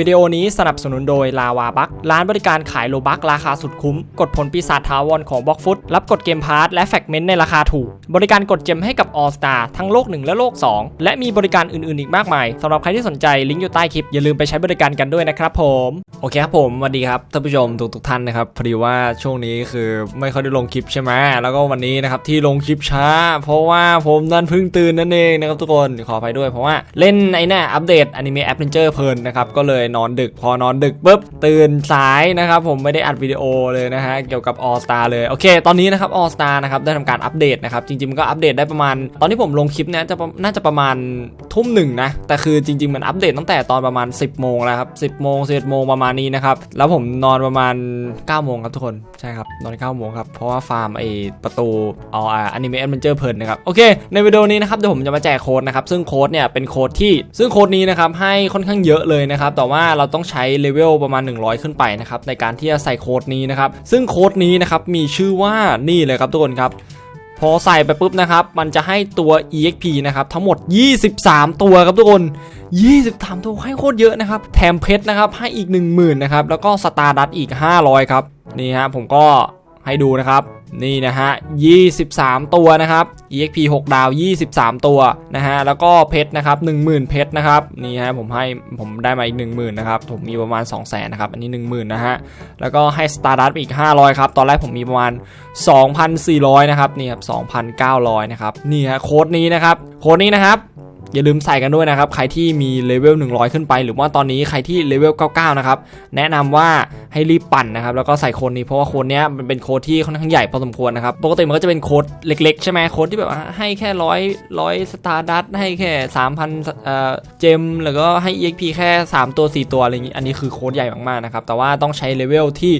วิดีโอนี้สนับสนุนโดยลาวาบักร้านบริการขายโลบักราคาสุดคุ้ม กดผลปีศาจทาวรของบล็อกฟุตรับกดเกมพาร์ทและแฟกเมนต์ในราคาถูก บริการกดเจมให้กับ All Star ทั้งโลก 1 และโลก 2 และมีบริการอื่นๆอีกมากมายสำหรับใครที่สนใจลิงก์อยู่ใต้คลิป อย่าลืมไปใช้บริการกันด้วยนะครับผมโอเคครับผมสวัสดีครับท่านผู้ชมทุกทุกๆท่านนะครับพอดีว่าช่วงนี้คือไม่ค่อยได้ลงคลิปใช่ไหมแล้วก็วันนี้นะครับที่ลงคลิปช้า เพราะว่าผมนั่นเพิ่งตื่นนั่นเองนะครับทุกคนขออภัยด้วยเพราะว่าเล่นไอ้น่อัปเดตอนิเมะแอปเปิลเจอร์เพลินนะครับก็เลยนอนดึก พอนอนดึกปุ๊บตื่นสายนะครับผมไม่ได้อัดวิดีโอเลยนะฮะเกี่ยวกับ All Star เลยโอเค ตอนนี้นะครับ All Star นะครับได้ทำการอัปเดตนะครับจริงๆมันก็อัปเดตได้ประมาณ ตอนที่ผมลงคลิปเนี้ยจะน่าจะประมาณทุ่มหนึ่งนะแต่คือจริง ๆ มันอัปเดตตั้งแต่ตอนประมาณ 10โมงแล้วครับ10โมง11โมงประมาณนี้นะครับแล้วผมนอนประมาณ9โมงครับทุกคนใช่ครับนอน9โมงครับเพราะว่าฟาร์มไอประตูเอาอนิเมะแอดเวนเจอร์เพลินนะครับโอเค ในวิดีโอนี้นะครับเดี๋ยวผมจะมาแจกโค้ดนะครับซึ่งโค้ดเนี่ยเป็นโค้ดที่ซึ่งโค้ดนี้นะครับให้ค่อนข้างเยอะเลยนะครับแต่ว่าเราต้องใช้เลเวลประมาณ 100 ขึ้นไปนะครับในการที่จะใส่โค้ดนี้นะครับซึ่งโค้ดนี้นะครับมีชื่อว่านี่เลยครับทุกคนครับพอใส่ไปปุ๊บนะครับ มันจะให้ตัว exp นะครับทั้งหมด 23 ตัวครับทุกคน 23 ตัวให้โคตรเยอะนะครับ แถมเพชรนะครับให้อีก 10,000นะครับ แล้วก็สตาร์ดัตอีก 500 ครับ นี่ฮะผมก็ให้ดูนะครับ นี่นะฮะ 23 ตัวนะครับ exp 6 ดาว 23 ตัวนะฮะ แล้วก็เพชรนะครับ 10,000 เพชรนะครับ นี่ฮะผมให้ผมได้มาอีก 10,000 นะครับ ผมมีประมาณ 200,000 นะครับ อันนี้ 10,000 นะฮะ แล้วก็ให้ Stardust อีก 500 ครับ ตอนแรกผมมีประมาณ 2,400 นะครับ นี่ครับ 2,900 นะครับ นี่ฮะโค้ดนี้นะครับ โค้ดนี้นะครับอย่าลืมใส่กันด้วยนะครับ ใครที่มีเลเวล100 ขึ้นไป หรือว่าตอนนี้ใครที่เลเวล99 นะครับ แนะนำว่า ให้รีบปั่นนะครับแล้วก็ใส่โค้ดนี้เพราะว่าโค้ดเนี้ยมันเป็นโค้ดที่ค่อนข้างใหญ่พอสมควรนะครับปกติมันก็จะเป็นโค้ดเล็กๆ ใช่ไหมโค้ดที่แบบให้แค่ร้อยร้อยสตาร์ดัตให้แค่3,000เอ่อเจมแล้วก็ให้ EXP แค่ 3 ตัว 4 ตัวอะไรอย่างนี้อันนี้คือโค้ดใหญ่มากๆนะครับแต่ว่าต้องใช้เลเวลที่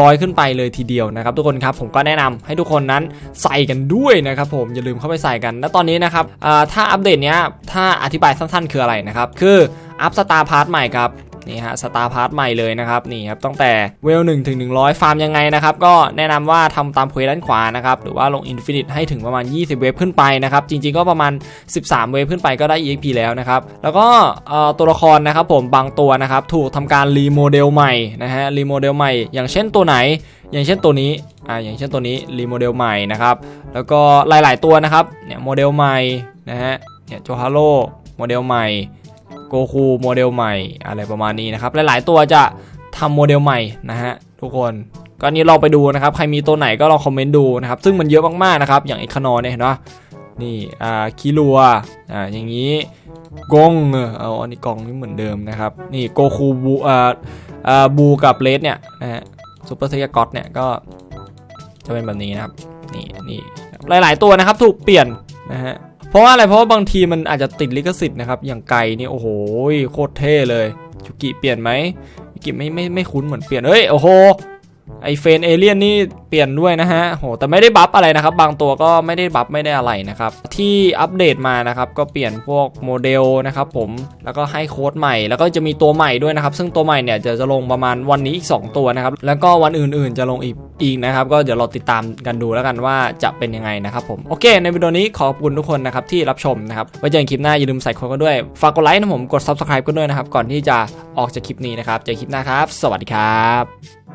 100 ขึ้นไปเลยทีเดียวนะครับทุกคนครับผมก็แนะนำให้ทุกคนนั้นใส่กันด้วยนะครับผมอย่าลืมเข้าไปใส่กันแล้วตอนนี้นะครับถ้าอัปเดตเนี้ยถ้าอธิบายสั้นๆ คืออะไรนะครับคืออัพสตาร์พาร์ทใหม่ครับ นี่ฮะสตาร์พาร์ทใหม่เลยนะครับนี่ครับตั้งแต่เวล1ถึง100ฟาร์มยังไงนะครับก็แนะนำว่าทำตามเควสด้านขวานะครับหรือว่าลงอินฟินิตให้ถึงประมาณ 20 เวฟขึ้นไปนะครับจริงๆก็ประมาณ 13 เวฟขึ้นไปก็ได้ EXP แล้วนะครับแล้วก็ตัวละครนะครับผมบางตัวนะครับถูกทำการรีโมเดลใหม่นะฮะรีโมเดลใหม่ อย่างเช่นตัวไหน อย่างเช่นตัวนี้อ่าอย่างเช่นตัวนี้รีโมเดลใหม่นะครับแล้วก็หลายๆตัวนะครับเนี่ยโมเดลใหม่นะฮะเนี่ยโจฮาโร่โมเดลใหม่ โกคูโมเดลใหม่อะไรประมาณนี้นะครับ หลาย ๆ ตัวจะทำโมเดลใหม่นะฮะทุกคนก็นี้ลองไปดูนะครับ ใครมีตัวไหนก็ลองคอมเมนต์ดูนะครับ ซึ่งมันเยอะมากๆนะครับ อย่างไอคานอเนี่ยเห็นปะนี่อ่าคิรัวอ่าอย่างนี้กงเออเอาอันนี้กองนี่เหมือนเดิมนะครับ นี่โกคูบูอ่าอ่าบูกับเลสเนี่ยนะฮะซูเปอร์เซียกอตเนี่ยก็จะเป็นแบบนี้นะครับ นี่นี่หลาย ๆ ตัวนะครับถูกเปลี่ยนนะฮะ เพราะว่าอะไรเพราะว่าบางทีมันอาจจะติดลิขสิทธิ์นะครับ อย่างไก่นี่โอ้โหโคตรเท่เลยจุกิเปลี่ยนไหมจุกิไม่ไม่ไม่คุ้นเหมือนเปลี่ยนเฮ้ยโอ้โห ไอเฟนเอเลียนนี่เปลี่ยนด้วยนะฮะโหแต่ไม่ได้บัฟอะไรนะครับ บางตัวก็ไม่ได้บัฟไม่ได้อะไรนะครับ ที่อัปเดตมานะครับ ก็เปลี่ยนพวกโมเดลนะครับผมแล้วก็ให้โค้ดใหม่ แล้วก็จะมีตัวใหม่ด้วยนะครับ ซึ่งตัวใหม่เนี่ยจะจะลงประมาณวันนี้อีก 2 ตัวนะครับ แล้วก็วันอื่นๆจะลงอีกอีกนะครับ ก็เดี๋ยวเราติดตามกันดูแล้วกันว่าจะเป็นยังไงนะครับผมโอเค ในวิดีโอนี้ขอบคุณทุกคนนะครับที่รับชมนะครับไว้เจอกันคลิปหน้าอย่าลืมใส่โค้ดกันด้วยฝากกดไลค์นะผมกด subscribe กันด้วยนะครับก่อนที่จะออกจากคลิปนี้นะครับเจอคลิปหน้าครับ สวัสดีครับ